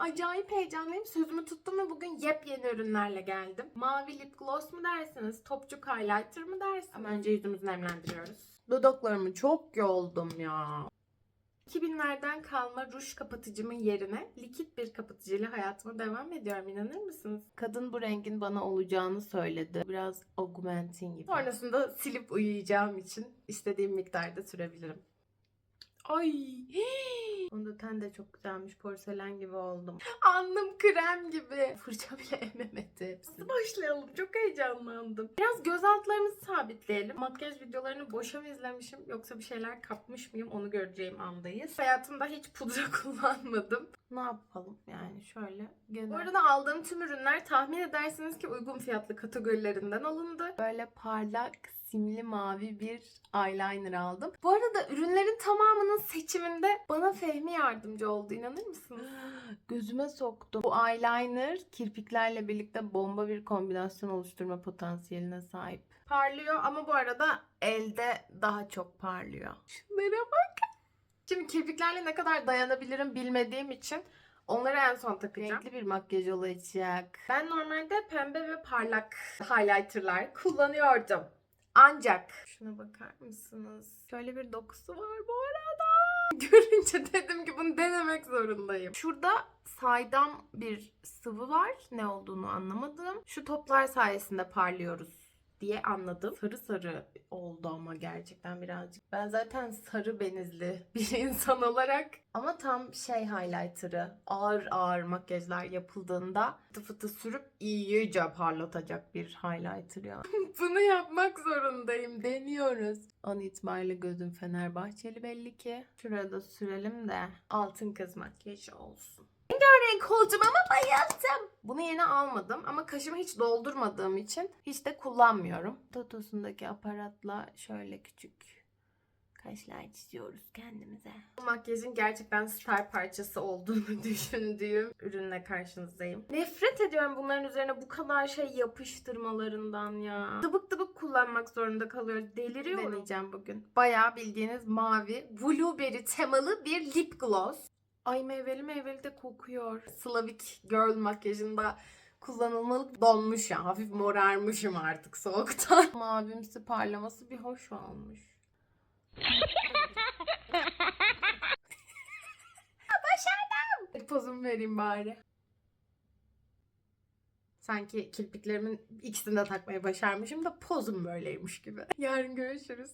acayip heyecanlıyım. Sözümü tuttum ve bugün yepyeni ürünlerle geldim. Mavi lip gloss mu dersiniz? Topçuk highlighter mı dersiniz? Ama önce yüzümüzü nemlendiriyoruz. Dudaklarımı çok yoldum ya. 2000'lerden kalma ruj kapatıcımın yerine likit bir kapatıcıyla hayatıma devam ediyorum. İnanır mısınız? Kadın bu rengin bana olacağını söyledi. Biraz augmentin gibi. Sonrasında silip uyuyacağım için istediğim miktarda sürebilirim. Ay. Fondöten de çok güzelmiş. Porselen gibi oldum. Alnım krem gibi. Fırça bile ememedi hepsi. Nasıl başlayalım? Çok heyecanlandım. Biraz göz altlarımızı sabitleyelim. Makyaj videolarını boşa mı izlemişim yoksa bir şeyler kapmış mıyım onu göreceğim andayız. Hayatımda hiç pudra kullanmadım. Ne yapalım yani şöyle genel. Bu arada aldığım tüm ürünler tahmin edersiniz ki uygun fiyatlı kategorilerinden alındı. Böyle parlak simli mavi bir eyeliner aldım. Bu arada ürünlerin tamamının seçiminde bana Fehmi yardımcı oldu. İnanır mısınız? Gözüme soktu. Bu eyeliner kirpiklerle birlikte bomba bir kombinasyon oluşturma potansiyeline sahip. Parlıyor ama bu arada elde daha çok parlıyor. Şunlara bak. Şimdi kirpiklerle ne kadar dayanabilirim bilmediğim için Onları en son takacağım. Renkli bir makyaj olacak. Ben normalde pembe ve parlak highlighterlar kullanıyordum. Ancak şuna bakar mısınız? Şöyle bir dokusu var bu arada. Görünce dedim ki bunu denemek zorundayım. Şurada saydam bir sıvı var. Ne olduğunu anlamadım. Şu toplar sayesinde parlıyoruz diye anladım. Sarı sarı oldu ama gerçekten birazcık. Ben zaten sarı benizli bir insan olarak ama tam şey highlighter'ı ağır ağır makyajlar yapıldığında fıtı fıtı sürüp iyice parlatacak bir highlighter ya. Bunu yapmak zorundayım. Deniyoruz. An itibariyle gözüm Fenerbahçeli belli ki. Şuraya da sürelim de altın kız makyajı olsun. Renk oldum ama bayıldım. Bunu yeni almadım ama kaşımı hiç doldurmadığım için hiç de kullanmıyorum. Totosundaki aparatla şöyle küçük kaşlar çiziyoruz kendimize. Bu makyajın gerçekten star parçası olduğunu düşündüğüm ürünle karşınızdayım. Nefret ediyorum bunların üzerine bu kadar şey yapıştırmalarından ya. Tıbık tıbık kullanmak zorunda kalıyoruz. Deliriyorum. Deneyeceğim bugün. Bayağı bildiğiniz mavi blueberry temalı bir lip gloss. Ay meyveli meyveli de kokuyor. Slavik girl makyajında kullanılmalık donmuş ya. Hafif morarmışım artık soğuktan. Mavimsi parlaması bir hoş olmuş. Başardım. Pozumu vereyim bari. Sanki kirpiklerimin ikisini de takmayı başarmışım da pozum böyleymiş gibi. Yarın görüşürüz.